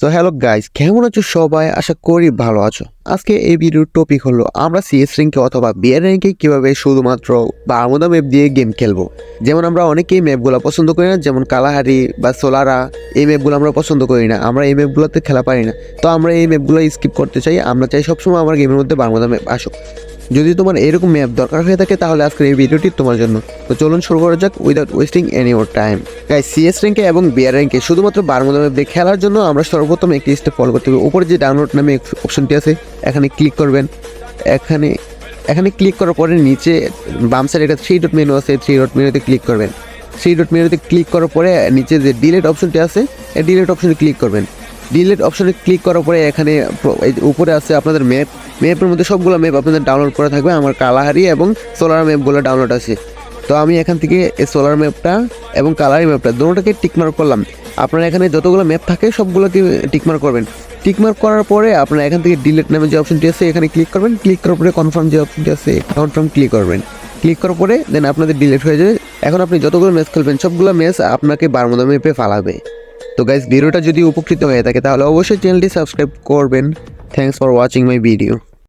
So hello guys কেমন আছো সবাই? আশা করি ভালো আছো। আজকে এই ভিডিওর টপিক হলো, আমরা সিএস র্যাঙ্কে অথবা বিয়ার র্যাঙ্কে কীভাবে শুধুমাত্র বারমুদা ম্যাপ দিয়ে গেম খেলব? যেমন আমরা অনেকেই ম্যাপগুলো পছন্দ করি না, যেমন কালাহারি বা সোলারা এই ম্যাপগুলো আমরা পছন্দ করি না। আমরা এই ম্যাপগুলোতে খেলা পারি না। তো আমরা এই ম্যাপগুলো স্কিপ করতে চাই। আমরা চাই সবসময় আমার গেমের মধ্যে বারমুদা ম্যাপ আসুক। যদি তোমার এরকম ম্যাপ দরকার হয়ে থাকে, তাহলে আজকের এই ভিডিওটি তোমার জন্য। তো চলুন শুরু করা যাক without wasting any more time guys CS র্যাঙ্কে এবং বিয়ার র্যাঙ্কে শুধুমাত্র বারমুদা ম্যাপ দিয়ে খেলার জন্য আমরা সর্বপ্রথম একটি স্টেপ ফলো করতে হবে। উপরে যে ডাউনলোড নামে অপশনটি আছে, এখানে ক্লিক করবেন। এখানে এখানে ক্লিক করার পরে নিচে বাম সাইডে একটা থ্রি ডট মেনু আছে থ্রি ডট মেনুতে ক্লিক করবেন। থ্রি ডট মেনুতে ক্লিক করার পরে নিচে যে ডিলেট অপশনটি আছে, এই ডিলেট অপশনে ক্লিক করবেন। ডিলেট অপশনে ক্লিক করার পরে এখানে উপরে আছে আপনাদের ম্যাপ ম্যাপের মধ্যে সবগুলো ম্যাপ আপনাদের ডাউনলোড করা থাকবে। আমার কালাহারি এবং সোলার ম্যাপগুলো ডাউনলোড আছে। তো আমি এখান থেকে এই সোলার ম্যাপটা এবং কালারি ম্যাপটা দুটোটাকে টিকমার্ক করলাম। আপনারা এখানে যতগুলো ম্যাপ থাকে সবগুলোকে টিকমার্ক করবেন। টিকমার্ক করার পরে আপনারা এখান থেকে ডিলেট নামে যে অপশনটি আছে, এখানে ক্লিক করবেন। ক্লিক করার পরে কনফার্ম যে অপশনটি আছে কনফার্ম ক্লিক করবেন। ক্লিক করার পরে দেন আপনাদের ডিলেট হয়ে যাবে। এখন আপনি যতগুলো ম্যাচ খেলবেন, সবগুলো ম্যাচ আপনাকে বারমুদা ম্যাপে ফালাবে। তো গাইজ ভিডিওটা যদি উপকৃত হয়ে থাকে, তাহলে অবশ্যই চ্যানেলটি সাবস্ক্রাইব করবেন। Thanks for watching my video